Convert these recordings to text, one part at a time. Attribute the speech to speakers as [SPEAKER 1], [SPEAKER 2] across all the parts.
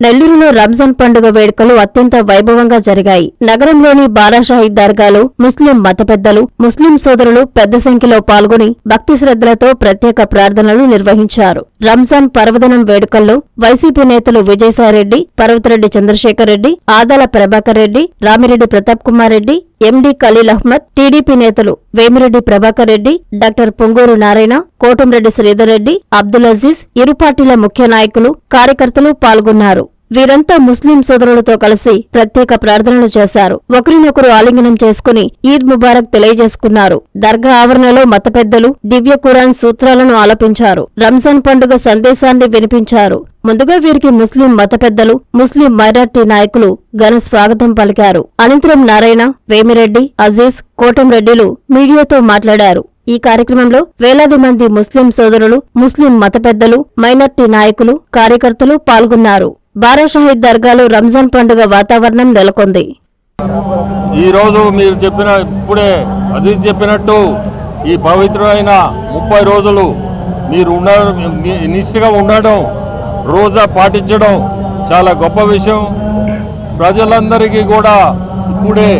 [SPEAKER 1] నెల్లూరులో రంజాన్ పండుగ వేడుకలు అత్యంత వైభవంగా జరిగాయి. నగరంలోని బారాషాహి దర్గాలో ముస్లిం మత పెద్దలు ముస్లిం సోదరులు పెద్ద సంఖ్యలో పాల్గొని భక్తి శ్రద్ధలతో ప్రత్యేక ప్రార్థనలు నిర్వహించారు. రంజాన్ పర్వదినం వేడుకల్లో వైసీపీ నేతలు విజయసాయిరెడ్డి పర్వతరెడ్డి చంద్రశేఖర్ రెడ్డి ఆదాల ప్రభాకర్ రెడ్డి రామిరెడ్డి ప్రతాప్ కుమార్ రెడ్డి ఎండీ ఖలీల్ అహ్మద్ టీడీపీ నేతలు వేమిరెడ్డి ప్రభాకర్ రెడ్డి డాక్టర్ పొంగూరు నారాయణ కోటంరెడ్డి శ్రీధర్ రెడ్డి అబ్దుల్ అజీజ్ ఇరు పార్టీల ముఖ్య నాయకులు కార్యకర్తలు పాల్గొన్నారు. వీరంతా ముస్లిం సోదరులతో కలిసి ప్రత్యేక ప్రార్థనలు చేశారు. ఒకరినొకరు ఆలింగనం చేసుకుని ఈద్ ముబారక్ తెలియజేసుకున్నారు. దర్గా ఆవరణలో మత పెద్దలు దివ్య ఖురాన్ సూత్రాలను ఆలపించారు. రంజాన్ పండుగ సందేశాన్ని వినిపించారు. ముందుగా వీరికి ముస్లిం మత పెద్దలు ముస్లిం మైనార్టీ నాయకులు ఘన స్వాగతం పలికారు. అనంతరం నారాయణ వేమిరెడ్డి అజీజ్ కోటంరెడ్డిలు మీడియాతో మాట్లాడారు. ఈ కార్యక్రమంలో వేలాది మంది ముస్లిం సోదరులు ముస్లిం మత పెద్దలు మైనార్టీ నాయకులు కార్యకర్తలు పాల్గొన్నారు. బారాషాహిద్ దర్గాలో రంజాన్ పండుగ వాతావరణం నెలకొంది.
[SPEAKER 2] ఈ రోజు మీరు చెప్పిన ఇప్పుడే అజీజ్ చెప్పినట్టు ఈ పవిత్రమైన ముప్పై రోజులు మీరు ఉండ నిష్ఠగా ఉండడం రోజా పాటించడం చాలా గొప్ప విషయం. ప్రజలందరికీ కూడా ఇప్పుడే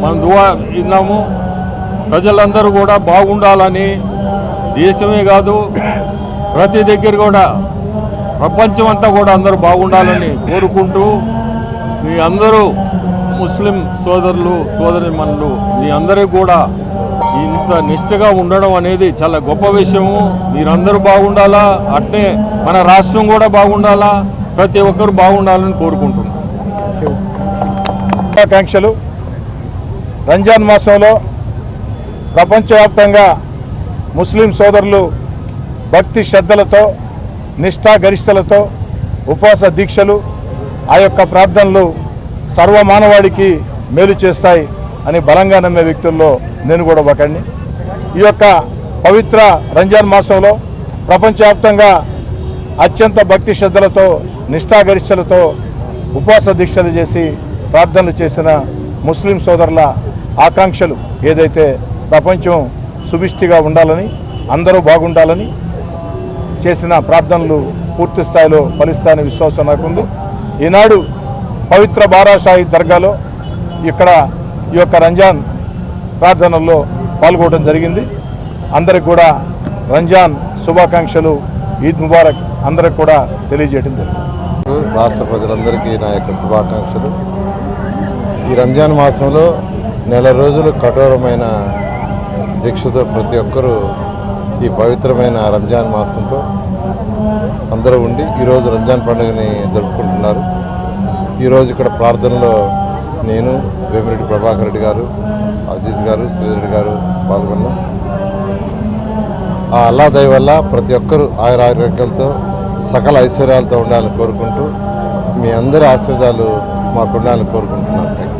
[SPEAKER 2] మనం దువా ఇన్నాము ప్రజలందరూ కూడా బాగుండాలని దేశమే కాదు ప్రతి దగ్గర కూడా ప్రపంచం అంతా కూడా అందరూ బాగుండాలని కోరుకుంటూ మీ అందరూ ముస్లిం సోదరులు సోదరిమణులు మీ అందరికీ కూడా ఇంత నిష్ఠగా ఉండడం అనేది చాలా గొప్ప విషయము. మీరందరూ బాగుండాలా? అట్నే మన రాష్ట్రం కూడా బాగుండాలా? ప్రతి ఒక్కరు బాగుండాలని కోరుకుంటున్నాం.
[SPEAKER 3] ఆకాంక్షలు రంజాన్ మాసంలో ప్రపంచవ్యాప్తంగా ముస్లిం సోదరులు భక్తి శ్రద్ధలతో నిష్ఠాగరిష్టలతో ఉపవాస దీక్షలు ఆ యొక్క ప్రార్థనలు సర్వమానవాడికి మేలు చేస్తాయి. అని బలంగా నమ్మే వ్యక్తుల్లో నేను కూడా ఒకడిని. ఈ యొక్క పవిత్ర రంజాన్ మాసంలో ప్రపంచవ్యాప్తంగా అత్యంత భక్తి శ్రద్ధలతో నిష్ఠాగరిష్టలతో ఉపవాస దీక్షలు చేసి ప్రార్థనలు చేసిన ముస్లిం సోదరుల ఆకాంక్షలు ఏదైతే ప్రపంచం సుభిష్టిగా ఉండాలని అందరూ బాగుండాలని చేసిన ప్రార్థనలు పూర్తి స్థాయిలో ఫలిస్తాయనే విశ్వాసం నాకుంది. ఈనాడు పవిత్ర బారాషాహి దర్గాలో ఇక్కడ ఈ యొక్క రంజాన్ ప్రార్థనల్లో పాల్గొనడం జరిగింది. అందరికి కూడా రంజాన్ శుభాకాంక్షలు ఈద్ ముబారక్ అందరికి కూడా తెలియజేయడం జరిగింది.
[SPEAKER 4] రాష్ట్ర ప్రజలందరికీ నా యొక్క శుభాకాంక్షలు. ఈ రంజాన్ మాసంలో నెల రోజులు కఠోరమైన దీక్షతో ప్రతి ఒక్కరూ ఈ పవిత్రమైన రంజాన్ మాసంతో అందరూ ఉండి ఈరోజు రంజాన్ పండుగని జరుపుకుంటున్నారు. ఈరోజు ఇక్కడ ప్రార్థనలో నేను వేమిరెడ్డి ప్రభాకర్ రెడ్డి గారు అజీజ్ గారు శ్రీధరెడ్డి గారు పాల్గొన్నాం. ఆ అల్లా దయ వల్ల ప్రతి ఒక్కరూ ఆయుర ఆరోగ్యాలతో సకల ఐశ్వర్యాలతో ఉండాలని కోరుకుంటూ మీ అందరి ఆశీర్వాదాలు మాకు ఉండాలని కోరుకుంటున్నాను. థ్యాంక్ యూ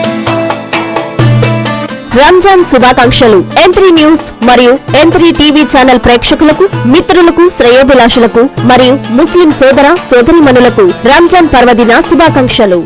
[SPEAKER 1] రంజాన్ శుభాకాంక్షలు. ఎంత్రీ న్యూస్ మరియు ఎంత్రీ టీవీ ఛానల్ ప్రేక్షకులకు మిత్రులకు శ్రేయోభిలాషులకు మరియు ముస్లిం సోదర సోదరిమణులకు రంజాన్ పర్వదిన శుభాకాంక్షలు.